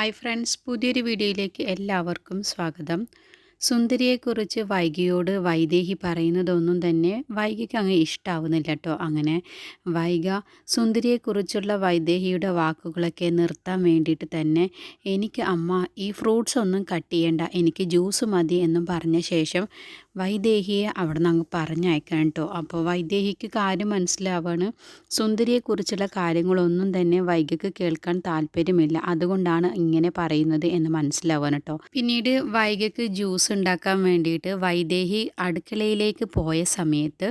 Hi friends പുതിയൊരു വീഡിയോയിലേക്ക് എല്ലാവർക്കും സ്വാഗതം. സുന്ദരിയെക്കുറിച്ച് വൈകിയോട് വൈദേഹി പറയുന്നതൊന്നും തന്നെ വൈകിക്ക് അങ്ങ് ഇഷ്ടാവുന്നില്ല കേട്ടോ അങ്ങനെ വൈഗ സുന്ദരിയെക്കുറിച്ചുള്ള വൈദേഹിയുടെ വാക്കുകളൊക്കെ നിർത്താൻ വേണ്ടിയിട്ട് തന്നെ എനിക്ക് അമ്മ ഈ ഫ്രൂട്ട്സ് ഒന്നും കട്ട് ചെയ്യേണ്ട എനിക്ക് ജ്യൂസ് മതി എന്നും പറഞ്ഞ ശേഷം വൈദേഹിയെ അവിടെ നിന്ന് അങ്ങ് പറഞ്ഞയക്കണം കേട്ടോ അപ്പോൾ വൈദേഹിക്ക് കാര്യം മനസ്സിലാവാണ്. സുന്ദരിയെക്കുറിച്ചുള്ള കാര്യങ്ങളൊന്നും തന്നെ വൈഗയ്ക്ക് കേൾക്കാൻ താല്പര്യമില്ല. അതുകൊണ്ടാണ് ഇങ്ങനെ പറയുന്നത് എന്ന് മനസ്സിലാവാൻ കേട്ടോ പിന്നീട് വൈഗയ്ക്ക് ജ്യൂസ് ഉണ്ടാക്കാൻ വേണ്ടിയിട്ട് വൈദേഹി അടുക്കളയിലേക്ക് പോയ സമയത്ത്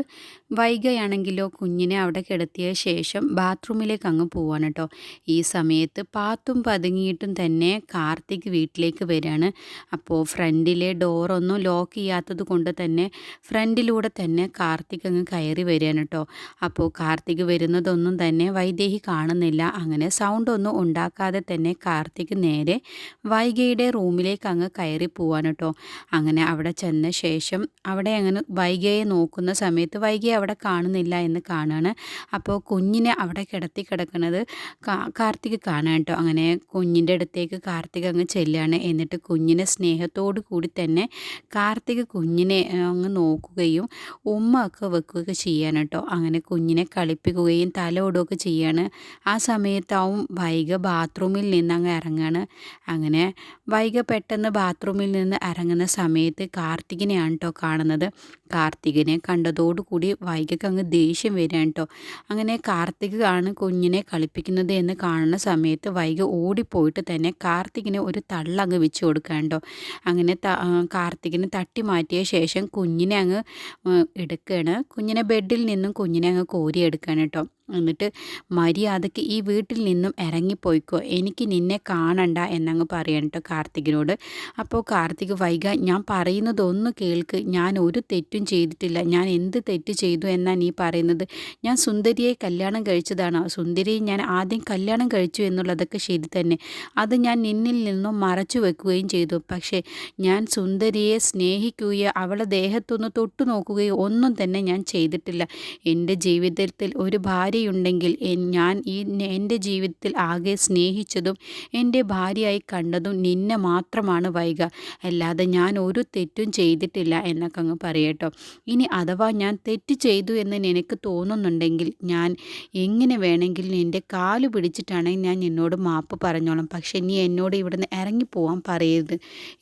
വൈഗയാണെങ്കിലോ കുഞ്ഞിനെ അവിടെ കിടത്തിയ ശേഷം ബാത്റൂമിലേക്ക് അങ്ങ് പോവാണ് കേട്ടോ ഈ സമയത്ത് പാത്തും പതുങ്ങിയിട്ടും തന്നെ കാർത്തിക് വീട്ടിലേക്ക് വരികയാണ് അപ്പോൾ ഫ്രണ്ടിലെ ഡോറൊന്നും ലോക്ക് ചെയ്യാത്തത് കൊണ്ട് തന്നെ ഫ്രണ്ടിലൂടെ തന്നെ കാർത്തിക് അങ്ങ് കയറി വരികയാണ് കേട്ടോ. അപ്പോൾ കാർത്തിക് വരുന്നതൊന്നും തന്നെ വൈദേഹി കാണുന്നില്ല. അങ്ങനെ സൗണ്ട് ഒന്നും ഉണ്ടാക്കാതെ തന്നെ കാർത്തിക് നേരെ വൈഗയുടെ റൂമിലേക്ക് അങ്ങ് കയറി പോവാണ് കേട്ടോ. അങ്ങനെ അവിടെ ചെന്ന ശേഷം അവിടെ അങ്ങനെ വൈഗയെ നോക്കുന്ന സമയത്ത് വൈഗയെ അവിടെ കാണുന്നില്ല എന്ന് കാണുകയാണ് അപ്പോൾ കുഞ്ഞിനെ അവിടെ കിടത്തി കിടക്കുന്നത് കാർത്തിക് കാണാൻ കേട്ടോ. അങ്ങനെ കുഞ്ഞിന്റെ അടുത്തേക്ക് കാർത്തിക് അങ്ങ് ചെല്ലുകയാണ്. എന്നിട്ട് കുഞ്ഞിനെ സ്നേഹത്തോടു കൂടി തന്നെ കാർത്തിക് കുഞ്ഞിനെ അങ്ങ് നോക്കുകയും ഉമ്മ ഒക്കെ വെക്കുകയൊക്കെ ചെയ്യാൻ കേട്ടോ. അങ്ങനെ കുഞ്ഞിനെ കളിപ്പിക്കുകയും തല ഓടുകയൊക്കെ ചെയ്യാണ്. ആ സമയത്താവും വൈഗ ബാത്റൂമിൽ നിന്ന് അങ്ങ് ഇറങ്ങുകയാണ് അങ്ങനെ വൈഗ പെട്ടെന്ന് ബാത്റൂമിൽ നിന്ന് ഇറങ്ങുന്ന സമയത്ത് കാർത്തികിനെയാണ് കേട്ടോ കാണുന്നത്. കാർത്തികിനെ കണ്ടതോടുകൂടി വൈകക്ക് അങ്ങ് ദേഷ്യം വരികയാണ് കേട്ടോ അങ്ങനെ കാർത്തിക് ആണ് കുഞ്ഞിനെ കളിപ്പിക്കുന്നത് എന്ന് കാണുന്ന സമയത്ത് വൈഗ ഓടിപ്പോയിട്ട് തന്നെ കാർത്തികിനെ ഒരു തള്ളങ്ങ് വെച്ച് കൊടുക്കാണ്ടോ അങ്ങനെ കാർത്തികിനെ തട്ടി മാറ്റിയ ശേഷം കുഞ്ഞിനെ അങ്ങ് എടുക്കുകയാണ്. കുഞ്ഞിനെ ബെഡിൽ നിന്നും കുഞ്ഞിനെ അങ്ങ് കോരിയെടുക്കുകയാണ് കേട്ടോ എന്നിട്ട് മര്യാദയ്ക്ക് ഈ വീട്ടിൽ നിന്നും ഇറങ്ങിപ്പോയിക്കോ. എനിക്ക് നിന്നെ കാണണ്ട എന്നങ്ങ് പറയണം കേട്ടോ കാർത്തികിനോട്. അപ്പോൾ കാർത്തിക് വൈക ഞാൻ പറയുന്നതൊന്ന് കേൾക്ക്. ഞാൻ ഒരു തെറ്റും ചെയ്തിട്ടില്ല. ഞാൻ എന്ത് തെറ്റ് ചെയ്തു എന്നാണ് നീ പറയുന്നത്? ഞാൻ സുന്ദരിയെ കല്യാണം കഴിച്ചതാണ്. സുന്ദരിയെ ഞാൻ ആദ്യം കല്യാണം കഴിച്ചു എന്നുള്ളതൊക്കെ ശരി തന്നെ. അത് ഞാൻ നിന്നിൽ നിന്നും മറച്ചു വെക്കുകയും ചെയ്തു. പക്ഷേ ഞാൻ സുന്ദരിയെ സ്നേഹിക്കുകയോ അവളെ ദേഹത്തൊന്ന് തൊട്ടു നോക്കുകയോ ഒന്നും തന്നെ ഞാൻ ചെയ്തിട്ടില്ല. എന്റെ ജീവിതത്തിൽ ഒരു ഭാര്യ ഭാര്യയുണ്ടെങ്കിൽ ഞാൻ ഈ എന്റെ ജീവിതത്തിൽ ആകെ സ്നേഹിച്ചതും എന്റെ ഭാര്യയായി കണ്ടതും നിന്നെ മാത്രമാണ് വൈക. അല്ലാതെ ഞാൻ ഒരു തെറ്റും ചെയ്തിട്ടില്ല എന്നൊക്കെ അങ്ങ് പറയട്ടോ. ഇനി അഥവാ ഞാൻ തെറ്റ് ചെയ്തു എന്ന് നിനക്ക് തോന്നുന്നുണ്ടെങ്കിൽ ഞാൻ എങ്ങനെ വേണമെങ്കിലും നിന്റെ കാൽ പിടിച്ചിട്ടാണെങ്കിൽ ഞാൻ നിന്നോട് മാപ്പ് പറഞ്ഞോളാം. പക്ഷെ നീ എന്നോട് ഇവിടുന്ന് ഇറങ്ങിപ്പോവാൻ പറയരുത്.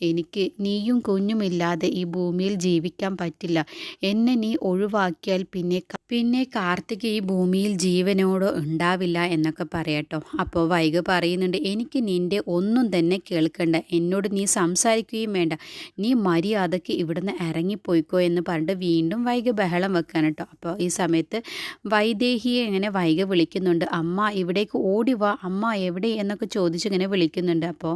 എനിക്ക് നീയും കുഞ്ഞുമില്ലാതെ ഈ ഭൂമിയിൽ ജീവിക്കാൻ പറ്റില്ല. എന്നെ നീ ഒഴിവാക്കിയാൽ പിന്നെ പിന്നെ കാർത്തിക് ഈ ഭൂമിയിൽ ജീവനോടോ ഉണ്ടാവില്ല എന്നൊക്കെ പറയട്ടോ. അപ്പോൾ വൈക പറയുന്നുണ്ട് എനിക്ക് നിന്റെ ഒന്നും തന്നെ കേൾക്കണ്ട. എന്നോട് നീ സംസാരിക്കുകയും വേണ്ട. നീ മര്യാദയ്ക്ക് ഇവിടുന്ന് ഇറങ്ങിപ്പോയിക്കോ എന്ന് പറഞ്ഞിട്ട് വീണ്ടും വൈക ബഹളം വെക്കാൻ കേട്ടോ. അപ്പോൾ ഈ സമയത്ത് വൈദേഹിയെ ഇങ്ങനെ വൈക വിളിക്കുന്നുണ്ട് അമ്മ ഇവിടേക്ക് ഓടി വാ. അമ്മ എവിടെ? എന്നൊക്കെ ചോദിച്ച് ഇങ്ങനെ വിളിക്കുന്നുണ്ട്. അപ്പോൾ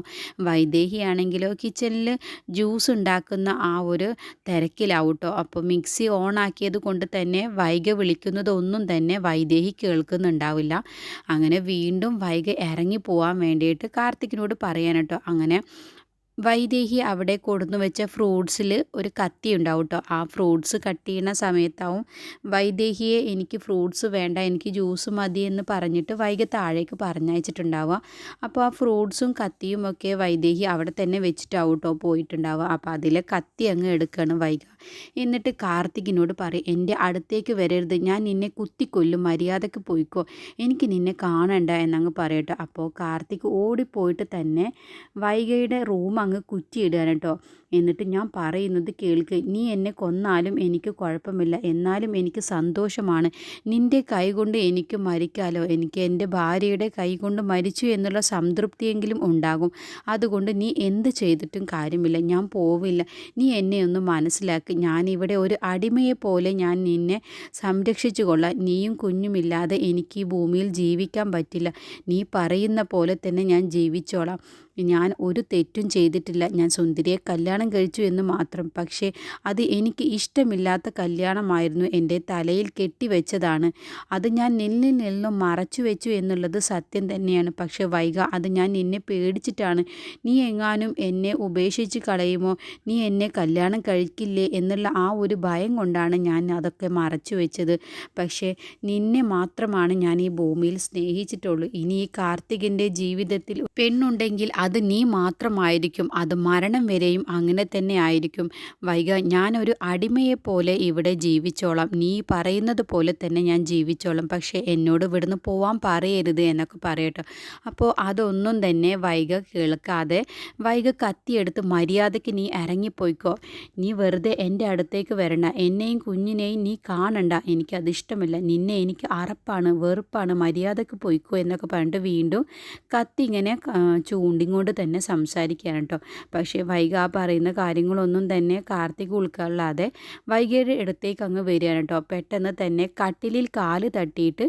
വൈദേഹിയാണെങ്കിലോ കിച്ചണിൽ ജ്യൂസ് ഉണ്ടാക്കുന്ന ആ ഒരു തിരക്കിലാവട്ടോ അപ്പോൾ മിക്സി ഓൺ ആക്കിയത് കൊണ്ട് തന്നെ വൈക വിളിക്കുന്നതൊന്നും തന്നെ വൈദേഹി കേൾക്കുന്നുണ്ടാവില്ല. അങ്ങനെ വീണ്ടും വൈകി ഇറങ്ങി പോകാൻ വേണ്ടിയിട്ട് കാർത്തിക്കിനോട് പറയാൻ കേട്ടോ അങ്ങനെ വൈദേഹി അവിടെ കൊടുന്നു വെച്ച ഫ്രൂട്ട്സിൽ ഒരു കത്തി ഉണ്ടാവും കേട്ടോ ആ ഫ്രൂട്ട്സ് കട്ട് ചെയ്യുന്ന സമയത്താവും വൈദേഹിയെ എനിക്ക് ഫ്രൂട്ട്സ് വേണ്ട എനിക്ക് ജ്യൂസ് മതി എന്ന് പറഞ്ഞിട്ട് വൈകി താഴേക്ക് പറഞ്ഞയച്ചിട്ടുണ്ടാവുക. അപ്പോൾ ആ ഫ്രൂട്ട്സും കത്തിയും ഒക്കെ വൈദേഹി അവിടെ തന്നെ വെച്ചിട്ടാവും കേട്ടോ പോയിട്ടുണ്ടാവുക. അപ്പോൾ അതിലെ കത്തി അങ്ങ് എടുക്കുകയാണ് വൈക. എന്നിട്ട് കാർത്തികിനോട് പറയും എന്റെ അടുത്തേക്ക് വരരുത്. ഞാൻ നിന്നെ കുത്തിക്കൊല്ലും. മര്യാദയ്ക്ക് പോയിക്കോ. എനിക്ക് നിന്നെ കാണണ്ട എന്നങ്ങ് പറയട്ടോ. അപ്പോൾ കാർത്തിക് ഓടിപ്പോയിട്ട് തന്നെ വൈകയുടെ റൂം അങ്ങ് കുറ്റിയിടുകയാണ് കേട്ടോ. എന്നിട്ട് ഞാൻ പറയുന്നത് കേൾക്ക് നീ എന്നെ കൊന്നാലും എനിക്ക് കുഴപ്പമില്ല. എന്നാലും എനിക്ക് സന്തോഷമാണ്. നിന്റെ കൈ കൊണ്ട് എനിക്ക് മരിക്കാലോ. എനിക്ക് എന്റെ ഭാര്യയുടെ കൈ കൊണ്ട് മരിച്ചു എന്നുള്ള സംതൃപ്തിയെങ്കിലും ഉണ്ടാകും. അതുകൊണ്ട് നീ എന്ത് ചെയ്തിട്ടും കാര്യമില്ല. ഞാൻ പോവില്ല. നീ എന്നെ ഒന്ന് മനസ്സിലാക്കി. ഞാനിവിടെ ഒരു അടിമയെ പോലെ ഞാൻ നിന്നെ സംരക്ഷിച്ചു കൊള്ളാം നീയും കുഞ്ഞുമില്ലാതെ എനിക്ക് ഈ ഭൂമിയിൽ ജീവിക്കാൻ പറ്റില്ല. നീ പറയുന്ന പോലെ തന്നെ ഞാൻ ജീവിച്ചോളാം. ഞാൻ ഒരു തെറ്റും ചെയ്തിട്ടില്ല. ഞാൻ സുന്ദരിയെ കല്യാണം കഴിച്ചു എന്ന് മാത്രം. പക്ഷേ അത് എനിക്ക് ഇഷ്ടമില്ലാത്ത കല്യാണമായിരുന്നു എന്റെ തലയിൽ കെട്ടിവെച്ചതാണ്. അത് ഞാൻ നിന്നിൽ നിന്നും മറച്ചു വെച്ചു എന്നുള്ളത് സത്യം തന്നെയാണ്. പക്ഷേ വൈക അത് ഞാൻ നിന്നെ പേടിച്ചിട്ടാണ്. നീ എങ്ങാനും എന്നെ ഉപേക്ഷിച്ച് കളയുമോ? നീ എന്നെ കല്യാണം കഴിക്കില്ലേ? എന്നുള്ള ആ ഒരു ഭയം കൊണ്ടാണ് ഞാൻ അതൊക്കെ മറച്ചു വെച്ചത്. പക്ഷേ നിന്നെ മാത്രമാണ് ഞാൻ ഈ ഭൂമിയിൽ സ്നേഹിച്ചിട്ടുള്ളൂ. ഇനി ഈ കാർത്തികിന്റെ ജീവിതത്തിൽ പെണ്ണുണ്ടെങ്കിൽ അത് അത് നീ മാത്രമായിരിക്കും അത് മരണം വരെയും അങ്ങനെ തന്നെ ആയിരിക്കും. വൈക ഞാനൊരു അടിമയെപ്പോലെ ഇവിടെ ജീവിച്ചോളാം. നീ പറയുന്നത് പോലെ തന്നെ ഞാൻ ജീവിച്ചോളാം. പക്ഷേ എന്നോട് ഇവിടുന്ന് പോവാൻ പറയരുത് എന്നൊക്കെ പറയട്ടോ. അപ്പോൾ അതൊന്നും തന്നെ വൈക കേൾക്കാതെ വൈക കത്തിയെടുത്ത് മര്യാദയ്ക്ക് നീ ഇറങ്ങിപ്പോയിക്കോ. നീ വെറുതെ എന്റെ അടുത്തേക്ക് വരണ്ട. എന്നെയും കുഞ്ഞിനെയും നീ കാണണ്ട. എനിക്കത് ഇഷ്ടമില്ല. നിന്നെ എനിക്ക് അറപ്പാണ് വെറുപ്പാണ് മര്യാദയ്ക്ക് പോയിക്കോ എന്നൊക്കെ പറഞ്ഞിട്ട് വീണ്ടും കത്തി ഇങ്ങനെ ചൂണ്ടിങ്ങോണ്ട് തന്നെ സംസാരിക്കുകയാണ് കേട്ടോ പക്ഷേ ആ പറയുന്ന കാര്യങ്ങളൊന്നും തന്നെ കാർത്തിക് ഉൾക്കൊള്ളാതെ വൈകിയുടെ അടുത്തേക്ക് അങ്ങ് വരികയാണ് കേട്ടോ പെട്ടെന്ന് തന്നെ കട്ടിലിൽ കാൽ തട്ടിയിട്ട്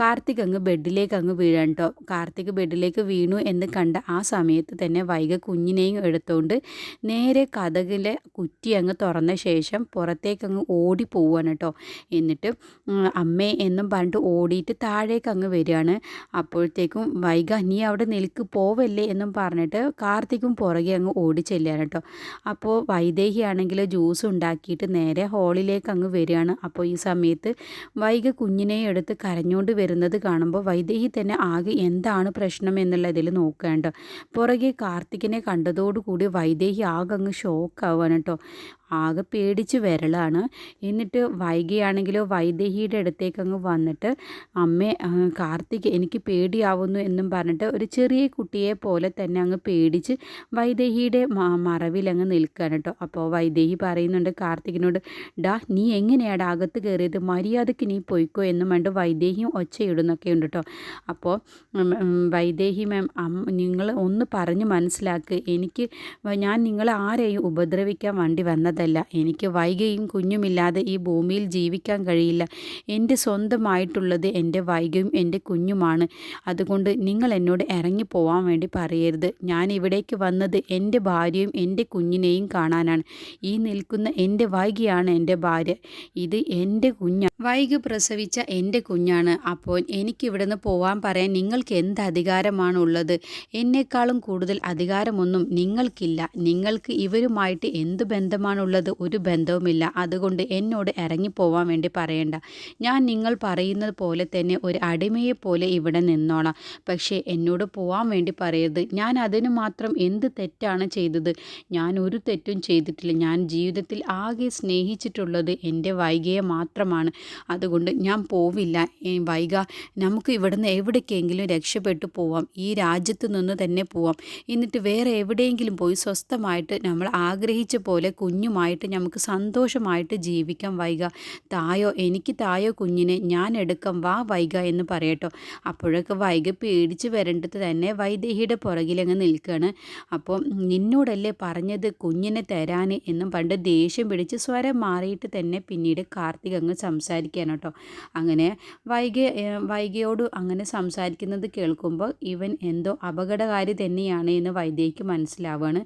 കാർത്തിക് അങ്ങ് ബെഡിലേക്ക് അങ്ങ് വീഴാൻ കേട്ടോ കാർത്തിക് ബെഡിലേക്ക് വീണു എന്ന് കണ്ട ആ സമയത്ത് തന്നെ വൈഗ കുഞ്ഞിനെയും എടുത്തുകൊണ്ട് നേരെ കഥകിലെ കുറ്റി അങ്ങ് തുറന്ന ശേഷം പുറത്തേക്ക് അങ്ങ് ഓടി പോവുകയാണ് കേട്ടോ എന്നിട്ട് അമ്മേ എന്നും പറഞ്ഞിട്ട് ഓടിയിട്ട് താഴേക്ക് അങ്ങ് വരികയാണ്. അപ്പോഴത്തേക്കും വൈഗ നീ അവിടെ നിൽക്ക് പോവല്ലേ എന്നും പറഞ്ഞിട്ട് കാർത്തിക്കും പുറകെ അങ്ങ് ഓടി ചെല്ലുകയാണ് കേട്ടോ. അപ്പോൾ വൈദേഹിയാണെങ്കിൽ ജ്യൂസ് ഉണ്ടാക്കിയിട്ട് നേരെ ഹോളിലേക്ക് അങ്ങ് വരികയാണ്. അപ്പോൾ ഈ സമയത്ത് വൈകി കുഞ്ഞിനെ എടുത്ത് കരഞ്ഞുകൊണ്ട് വരുന്നത് കാണുമ്പോൾ വൈദേഹി തന്നെ ആകെ എന്താണ് പ്രശ്നം എന്നുള്ളതിൽ നോക്കേണ്ട പുറകെ കാർത്തികിനെ കണ്ടതോടുകൂടി വൈദേഹി ആകെ അങ്ങ് ഷോക്ക് ഷോക്കാവാണ് കേട്ടോ. ആകെ പേടിച്ച് വരളാണ്. എന്നിട്ട് വൈകിയാണെങ്കിലോ വൈദേഹിയുടെ അടുത്തേക്ക് അങ്ങ് വന്നിട്ട് അമ്മേ കാർത്തിക് എനിക്ക് പേടിയാവുന്നു എന്നും പറഞ്ഞിട്ട് ഒരു ചെറിയ കുട്ടിയെ പോലെ തന്നെ അങ്ങ് പേടിച്ച് വൈദേഹിയുടെ മറവിൽ അങ്ങ് നിൽക്കുകയാണ് കേട്ടോ. അപ്പോൾ വൈദേഹി പറയുന്നുണ്ട് കാർത്തികിനോട് ഡാ നീ എങ്ങനെയാണ് അകത്ത് കയറിയത്? മര്യാദയ്ക്ക് നീ പോയിക്കോ എന്നും വേണ്ട വൈദേഹിയും ഒച്ചയിടുന്നൊക്കെ ഉണ്ട് കേട്ടോ. അപ്പോൾ വൈദേഹി മാം നിങ്ങൾ ഒന്ന് പറഞ്ഞ് മനസ്സിലാക്കുക എനിക്ക് ഞാൻ നിങ്ങളെ ആരെയും ഉപദ്രവിക്കാൻ വേണ്ടി വന്നത് അതല്ല എനിക്ക് വൈകയും കുഞ്ഞുമില്ലാതെ ഈ ഭൂമിയിൽ ജീവിക്കാൻ കഴിയില്ല. എന്റെ സ്വന്തമായിട്ടുള്ളത് എന്റെ വൈകയും എന്റെ കുഞ്ഞുമാണ്. അതുകൊണ്ട് നിങ്ങൾ എന്നോട് ഇറങ്ങി പോവാൻ വേണ്ടി പറയരുത്. ഞാൻ ഇവിടേക്ക് വന്നത് എന്റെ ഭാര്യയും എന്റെ കുഞ്ഞിനെയും കാണാനാണ്. ഈ നിൽക്കുന്ന എന്റെ വൈകിയാണ് എന്റെ ഭാര്യ. ഇത് എന്റെ കുഞ്ഞാണ് വൈകി പ്രസവിച്ച എന്റെ കുഞ്ഞാണ്. അപ്പോൾ എനിക്കിവിടുന്ന് പോവാൻ പറയാൻ നിങ്ങൾക്ക് എന്ത് അധികാരമാണുള്ളത്? എന്നെക്കാളും കൂടുതൽ അധികാരമൊന്നും നിങ്ങൾക്കില്ല. നിങ്ങൾക്ക് ഇവരുമായിട്ട് എന്ത് ബന്ധമാണ് ഉള്ളത് ഒരു ബന്ധവുമില്ല. അതുകൊണ്ട് എന്നോട് ഇറങ്ങിപ്പോവാൻ വേണ്ടി പറയണ്ട. ഞാൻ നിങ്ങൾ പറയുന്നത് പോലെ തന്നെ ഒരു അടിമയെ പോലെ ഇവിടെ നിന്നോളാം. പക്ഷേ എന്നോട് പോവാൻ വേണ്ടി പറയരുത്. ഞാൻ അതിനു മാത്രം എന്ത് തെറ്റാണ് ചെയ്തത്? ഞാൻ ഒരു തെറ്റും ചെയ്തിട്ടില്ല. ഞാൻ ജീവിതത്തിൽ ആകെ സ്നേഹിച്ചിട്ടുള്ളത് എന്റെ വൈകിയെ മാത്രമാണ്. അതുകൊണ്ട് ഞാൻ പോവില്ല. വൈക നമുക്ക് ഇവിടുന്ന് എവിടേക്കെങ്കിലും രക്ഷപ്പെട്ടു പോവാം. ഈ രാജ്യത്ത് നിന്ന് തന്നെ പോവാം. എന്നിട്ട് വേറെ എവിടെയെങ്കിലും പോയി സ്വസ്ഥമായിട്ട് നമ്മൾ ആഗ്രഹിച്ച പോലെ കുഞ്ഞും കുഞ്ഞുമായിട്ട് നമുക്ക് സന്തോഷമായിട്ട് ജീവിക്കാം വൈക തായോ എനിക്ക് തായോ കുഞ്ഞിനെ ഞാൻ എടുക്കാം വാ വൈക എന്ന് പറയട്ടോ. അപ്പോഴൊക്കെ വൈക പേടിച്ച് വരേണ്ടത് തന്നെ വൈദേഹിയുടെ പുറകിലങ്ങ് നിൽക്കുകയാണ് അപ്പോൾ നിന്നോടല്ലേ പറഞ്ഞത് കുഞ്ഞിനെ തരാൻ എന്നും പണ്ട് ദേഷ്യം പിടിച്ച് സ്വരം മാറിയിട്ട് തന്നെ പിന്നീട് കാർത്തിക് അങ്ങ് സംസാരിക്കാൻ കേട്ടോ. അങ്ങനെ വൈക വൈകയോട് അങ്ങനെ സംസാരിക്കുന്നത് കേൾക്കുമ്പോൾ ഇവൻ എന്തോ അപകടകാരി തന്നെയാണ് എന്ന് വൈദേഹിക്ക് മനസ്സിലാവുകയാണ്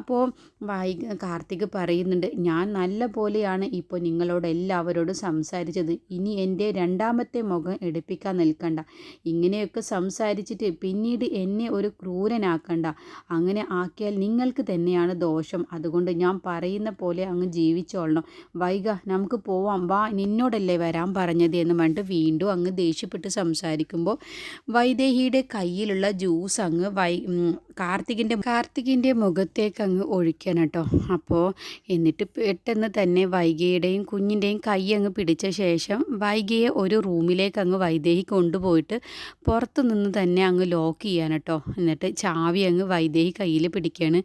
അപ്പോൾ വൈ കാർത്തിക് പറയുന്നു പറയുന്നുണ്ട് ഞാൻ നല്ല പോലെയാണ് ഇപ്പോൾ നിങ്ങളോട് എല്ലാവരോടും സംസാരിച്ചത്. ഇനി എന്റെ രണ്ടാമത്തെ മുഖം എടുപ്പിക്കാൻ നിൽക്കണ്ട. ഇങ്ങനെയൊക്കെ സംസാരിച്ചിട്ട് പിന്നീട് എന്നെ ഒരു ക്രൂരനാക്കണ്ട. അങ്ങനെ ആക്കിയാൽ നിങ്ങൾക്ക് തന്നെയാണ് ദോഷം. അതുകൊണ്ട് ഞാൻ പറയുന്ന പോലെ അങ്ങ് ജീവിച്ചോളണം. വൈക നമുക്ക് പോവാം. വാ നിന്നോടല്ലേ വരാൻ പറഞ്ഞത് എന്ന് പറഞ്ഞിട്ട് വീണ്ടും അങ്ങ് ദേഷ്യപ്പെട്ട് സംസാരിക്കുമ്പോൾ വൈദേഹിയുടെ കയ്യിലുള്ള ജ്യൂസ് അങ്ങ് വൈ കാർത്തികിന്റെ കാർത്തികിന്റെ മുഖത്തേക്ക് അങ്ങ് ഒഴിക്കണം കേട്ടോ. അപ്പോൾ എന്നിട്ട് പെട്ടെന്ന് തന്നെ വൈകിയുടെയും കുഞ്ഞിന്റെയും കൈ അങ്ങ് പിടിച്ച ശേഷം വൈകിയെ ഒരു റൂമിലേക്ക് അങ്ങ് വൈദേഹി കൊണ്ടുപോയിട്ട് പുറത്തു നിന്ന് തന്നെ അങ്ങ് ലോക്ക് ചെയ്യാൻ കേട്ടോ. എന്നിട്ട് ചാവി അങ്ങ് വൈദേഹി കയ്യിൽ പിടിക്കുകയാണ്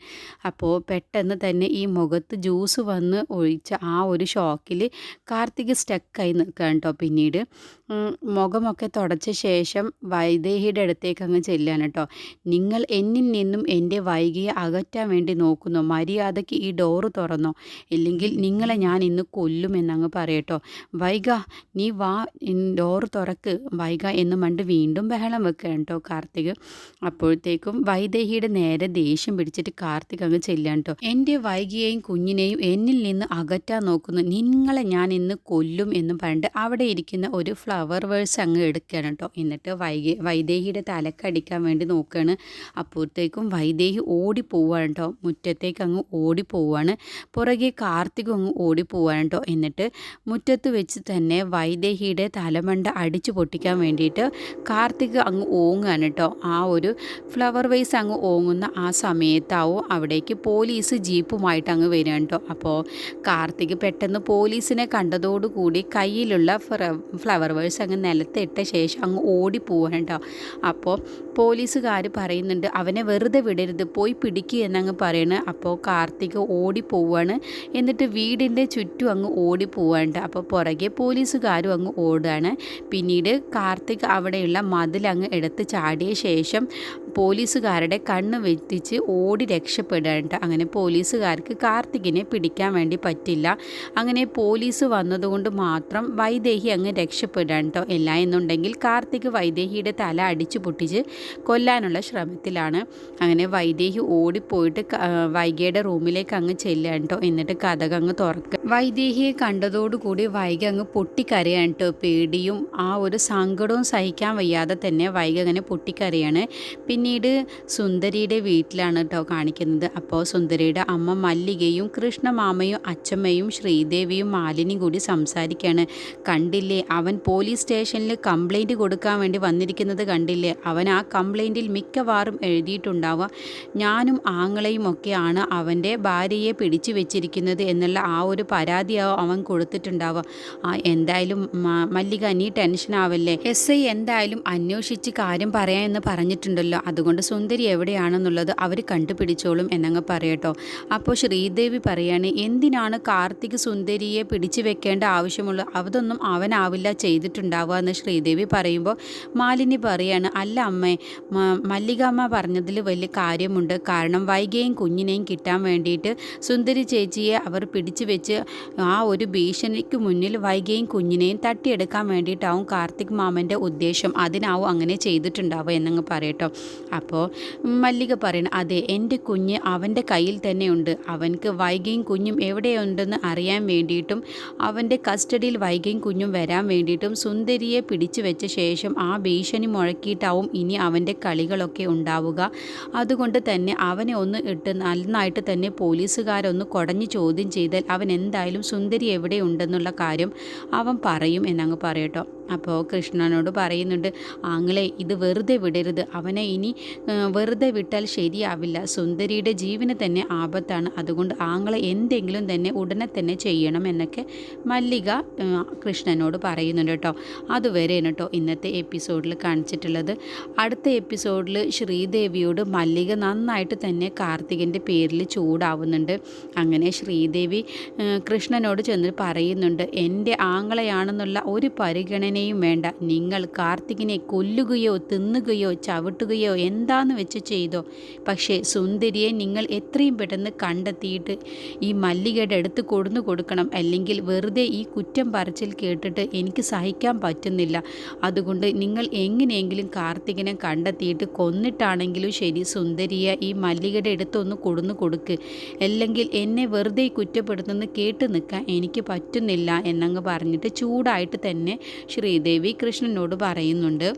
അപ്പോൾ പെട്ടെന്ന് തന്നെ ഈ മുഖത്ത് ജ്യൂസ് വന്ന് ഒഴിച്ച ആ ഒരു ഷോക്കിൽ കാർത്തിക് സ്റ്റക്കായി നിൽക്കുക കേട്ടോ പിന്നീട്. മുഖമൊക്കെ തുടച്ച ശേഷം വൈദേഹിയുടെ അടുത്തേക്ക് അങ്ങ് ചെല്ലാൻ കേട്ടോ. നിങ്ങൾ എന്നിൽ നിന്നും എന്റെ വൈകിയെ അകറ്റാൻ വേണ്ടി നോക്കുന്നു. മര്യാദയ്ക്ക് ഈ ഡോറ് തുറന്നോ. ഇല്ലെങ്കിൽ നിങ്ങളെ ഞാൻ ഇന്ന് കൊല്ലുമെന്നങ്ങ് പറയട്ടോ. വൈഗ നീ വാ ഡോർ തുറക്ക്. വൈഗ എന്ന് മണ്ട് വീണ്ടും ബഹളം വെക്കുക കേട്ടോ കാർത്തിക്. അപ്പോഴത്തേക്കും വൈദേഹിയുടെ നേരെ ദേഷ്യം പിടിച്ചിട്ട് കാർത്തിക് അങ്ങ് ചെല്ലാൻ കേട്ടോ. എന്റെ വൈകിയെയും കുഞ്ഞിനെയും എന്നിൽ നിന്ന് അകറ്റാൻ നോക്കുന്നു. നിങ്ങളെ ഞാൻ ഇന്ന് കൊല്ലും എന്ന് പറഞ്ഞിട്ട് അവിടെ ഇരിക്കുന്ന ഒരു ഫ്ലവർ വേഴ്സ് അങ്ങ് എടുക്കുകയാണ് കേട്ടോ. എന്നിട്ട് വൈകി വൈദേഹിയുടെ തലക്കടിക്കാൻ വേണ്ടി നോക്കുകയാണ്. അപ്പോഴത്തേക്കും വൈദേഹി ഓടി പോവുകയാണ് കേട്ടോ. മുറ്റത്തേക്ക് അങ്ങ് ഓടി പോവുകയാണ് പുറകെ പുറകെ കാർത്തിക് അങ്ങ് ഓടിപ്പോവാണ് കേട്ടോ. എന്നിട്ട് മുറ്റത്ത് വെച്ച് തന്നെ വൈദേഹിയുടെ തലമണ്ട അടിച്ചു പൊട്ടിക്കാൻ വേണ്ടിയിട്ട് കാർത്തിക് അങ്ങ് ഓങ്ങാണ് കേട്ടോ. ആ ഒരു ഫ്ലവർ വൈസ് അങ്ങ് ഓങ്ങുന്ന ആ സമയത്താവും അവിടേക്ക് പോലീസ് ജീപ്പുമായിട്ട് അങ്ങ് വരിക കേട്ടോ. അപ്പോൾ കാർത്തിക് പെട്ടെന്ന് പോലീസിനെ കണ്ടതോടുകൂടി കയ്യിലുള്ള ഫ്ലവർ വേഴ്സ് അങ്ങ് നിലത്തിട്ട ശേഷം അങ്ങ് ഓടിപ്പോവാണ് കേട്ടോ. അപ്പോൾ പോലീസുകാർ പറയുന്നുണ്ട് അവനെ വെറുതെ വിടരുത് പോയി പിടിക്കുക എന്നങ്ങ് പറയണ. അപ്പോൾ കാർത്തിക് ഓടിപ്പോവാണ്. എന്നിട്ട് വീടിന്റെ ചുറ്റും അങ്ങ് ഓടിപ്പോവാണ്ട് അപ്പോൾ പുറകെ പോലീസുകാരും അങ്ങ് ഓടുകയാണ്. പിന്നീട് കാർത്തിക് അവിടെയുള്ള മതിലങ്ങ് എടുത്ത് ചാടിയ ശേഷം പോലീസുകാരുടെ കണ്ണ് വെട്ടിച്ച് ഓടി രക്ഷപ്പെടാണ്ട് അങ്ങനെ പോലീസുകാർക്ക് കാർത്തികിനെ പിടിക്കാൻ വേണ്ടി പറ്റില്ല. അങ്ങനെ പോലീസ് വന്നതുകൊണ്ട് മാത്രം വൈദേഹി അങ്ങ് രക്ഷപ്പെടുകയാണ് കേട്ടോ. എല്ലാ എന്നുണ്ടെങ്കിൽ കാർത്തിക് വൈദേഹിയുടെ തല അടിച്ചു പൊട്ടിച്ച് കൊല്ലാനുള്ള ശ്രമത്തിലാണ്. അങ്ങനെ വൈദേഹി ഓടിപ്പോയിട്ട് വൈഗയുടെ റൂമിലേക്ക് അങ്ങ് ചെല്ലുകയാണ് കേട്ടോ. എന്നിട്ട് കഥകങ്ങ് അങ്ങ് തുറക്കുക വൈദേഹിയെ കണ്ടതോടുകൂടി വൈകി അങ്ങ് പൊട്ടിക്കരയാണ് പേടിയും ആ ഒരു സങ്കടവും സഹിക്കാൻ വയ്യാതെ തന്നെ വൈകി അങ്ങനെ പൊട്ടിക്കരയാണ്. പിന്നീട് സുന്ദരിയുടെ വീട്ടിലാണ് കേട്ടോ കാണിക്കുന്നത്. അപ്പോൾ സുന്ദരിയുടെ അമ്മ മല്ലികയും കൃഷ്ണമാമയും അച്ഛമ്മയും ശ്രീദേവിയും മാലിനിയും കൂടി സംസാരിക്കുകയാണ് കണ്ടില്ലേ? അവൻ പോലീസ് സ്റ്റേഷനിൽ കംപ്ലൈന്റ് കൊടുക്കാൻ വേണ്ടി വന്നിരിക്കുന്നത് കണ്ടില്ലേ? അവൻ ആ കംപ്ലൈന്റിൽ മിക്കവാറും എഴുതിയിട്ടുണ്ടാവുക. ഞാനും ആങ്ങളെയും ഒക്കെയാണ് അവന്റെ ഭാര്യയെ പിടിച്ചു വെച്ചിരിക്കുന്നത് എന്നുള്ള ആ ഒരു പരാതിയാവും അവൻ കൊടുത്തിട്ടുണ്ടാവുക. എന്തായാലും മല്ലിക നീ ടെൻഷൻ ആവല്ലേ? എസ് ഐ എന്തായാലും അന്വേഷിച്ച് കാര്യം പറയാമെന്ന് പറഞ്ഞിട്ടുണ്ടല്ലോ. അതുകൊണ്ട് സുന്ദരി എവിടെയാണെന്നുള്ളത് അവർ കണ്ടുപിടിച്ചോളും എന്നങ്ങ് പറയട്ടോ. അപ്പോൾ ശ്രീദേവി പറയാണ് എന്തിനാണ് കാർത്തിക് സുന്ദരിയെ പിടിച്ചു വെക്കേണ്ട ആവശ്യമുള്ള അതൊന്നും അവനാവില്ല ചെയ്തിട്ടുണ്ടാവുക എന്ന് ശ്രീദേവി പറയുമ്പോൾ മാലിനി പറയാണ് അല്ല അമ്മേ മല്ലികാമ്മ പറഞ്ഞതിൽ വലിയ കാര്യമുണ്ട്. കാരണം വൈകയും കുഞ്ഞിനെയും കിട്ടാൻ വേണ്ടിയിട്ട് സുന്ദരി ചേച്ചിയെ അവർ പിടിച്ചു വെച്ച് ആ ഒരു ഭീഷണിക്ക് മുന്നിൽ വൈകയും കുഞ്ഞിനെയും തട്ടിയെടുക്കാൻ വേണ്ടിയിട്ടാവും കാർത്തിക് മാമന്റെ ഉദ്ദേശം. അതിനാവും അങ്ങനെ ചെയ്തിട്ടുണ്ടാവുക എന്നങ്ങ് പറയട്ടോ. അപ്പോൾ മല്ലിക പറയണം അതെ എന്റെ കുഞ്ഞ് അവന്റെ കയ്യിൽ തന്നെയുണ്ട്. അവൻക്ക് വൈകയും കുഞ്ഞും എവിടെയുണ്ടെന്ന് അറിയാൻ വേണ്ടിയിട്ടും അവന്റെ കസ്റ്റഡിയിൽ വൈകയും കുഞ്ഞും വരാൻ വേണ്ടിയിട്ടും സുന്ദരിയെ പിടിച്ചു വെച്ച ശേഷം ആ ഭീഷണി മുഴക്കിയിട്ടാവും ഇനി അവന്റെ കളികളൊക്കെ ഉണ്ടാവുക. അതുകൊണ്ട് തന്നെ അവനെ ഒന്ന് ഇട്ട് നന്നായിട്ട് തന്നെ പോലീസുകാരൊന്ന് കുടഞ്ഞ് ചോദ്യം ചെയ്താൽ അവൻ എന്തായാലും സുന്ദരി എവിടെയുണ്ടെന്നുള്ള കാര്യം അവൻ പറയും എന്നങ്ങ് പറയട്ടോ. അപ്പോൾ കൃഷ്ണനോട് പറയുന്നുണ്ട് ആങ്ങളെ ഇത് വെറുതെ വിടരുത്. അവനെ ഇനി വെറുതെ വിട്ടാൽ ശരിയാവില്ല. സുന്ദരിയുടെ ജീവന് തന്നെ ആപത്താണ്. അതുകൊണ്ട് ആങ്ങളെ എന്തെങ്കിലും തന്നെ ഉടനെ തന്നെ ചെയ്യണം എന്നൊക്കെ മല്ലിക കൃഷ്ണനോട് പറയുന്നുണ്ട് കേട്ടോ. അതുവരെയാണ് കേട്ടോ ഇന്നത്തെ എപ്പിസോഡിൽ കാണിച്ചിട്ടുള്ളത്. അടുത്ത എപ്പിസോഡിൽ ശ്രീദേവിയോട് മല്ലിക നന്നായിട്ട് തന്നെ കാർത്തികന്റെ പേരിൽ ചൂടാവുന്നുണ്ട്. അങ്ങനെ ശ്രീദേവി കൃഷ്ണനോട് ചെന്ന് പറയുന്നുണ്ട് എന്റെ ആങ്ങളെയാണെന്നുള്ള ഒരു പരിഗണന തന്നെയും വേണ്ട. നിങ്ങൾ കാർത്തികിനെ കൊല്ലുകയോ തിന്നുകയോ ചവിട്ടുകയോ എന്താന്ന് വെച്ച് ചെയ്തോ. പക്ഷേ സുന്ദരിയെ നിങ്ങൾ എത്രയും പെട്ടെന്ന് കണ്ടെത്തിയിട്ട് ഈ മല്ലികയുടെ അടുത്ത് കൊടുന്നു കൊടുക്കണം. അല്ലെങ്കിൽ വെറുതെ ഈ കുറ്റം പറച്ചിൽ കേട്ടിട്ട് എനിക്ക് സഹിക്കാൻ പറ്റുന്നില്ല. അതുകൊണ്ട് നിങ്ങൾ എങ്ങനെയെങ്കിലും കാർത്തികനെ കണ്ടെത്തിയിട്ട് കൊന്നിട്ടാണെങ്കിലും ശരി സുന്ദരിയെ ഈ മല്ലികയുടെ അടുത്തൊന്ന് കൊടുന്നു കൊടുക്ക്. അല്ലെങ്കിൽ എന്നെ വെറുതെ കുറ്റപ്പെടുത്തുന്ന കേട്ട് നിൽക്കാൻ എനിക്ക് പറ്റുന്നില്ല എന്നങ്ങ് പറഞ്ഞിട്ട് ചൂടായിട്ട് തന്നെ ശ്രീ ശ്രീദേവി കൃഷ്ണനോട് പറയുന്നുണ്ട്.